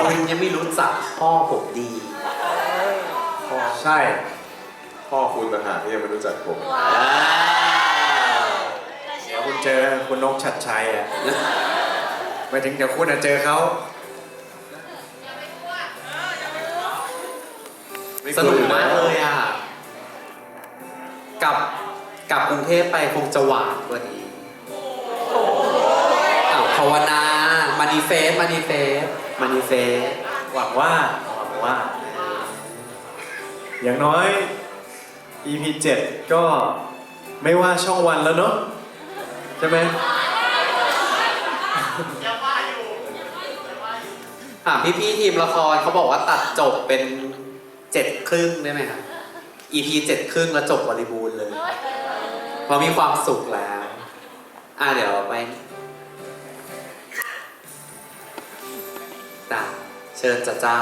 คุณยังไม่รู้จักพ่อผมดี ใช่ พ่อคุณต่างหากที่ยังไม่รู้จักผมอ่าเดี๋ยวคุณเจอคุณนกชัดชัยอะไปถึงเดี๋ยวคุณอะเจอเขาสนุกมากเลยอะกลับกลับกรุงเทพไปคงจะหวานกว่านี้อ้าวภาวนามา นิเฟสมานิเฟสมานิเฟสหวังว่าหวังว่า อย่างน้อย EP 7 ก็ไม่ว่าช่องวันแล้วเนอะใช่ไหมอะพี่พี่ๆทีมละครเขาบอกว่าตัดจบเป็นเจ็ดครึ่งได้ไหมครับ EP เจ็ดครึ่งแล้วจบบริบูรณ์เลย เพราะมีความสุขแล้ว อะเดี๋ยวไป จ้ะเชิญจ้าจ้า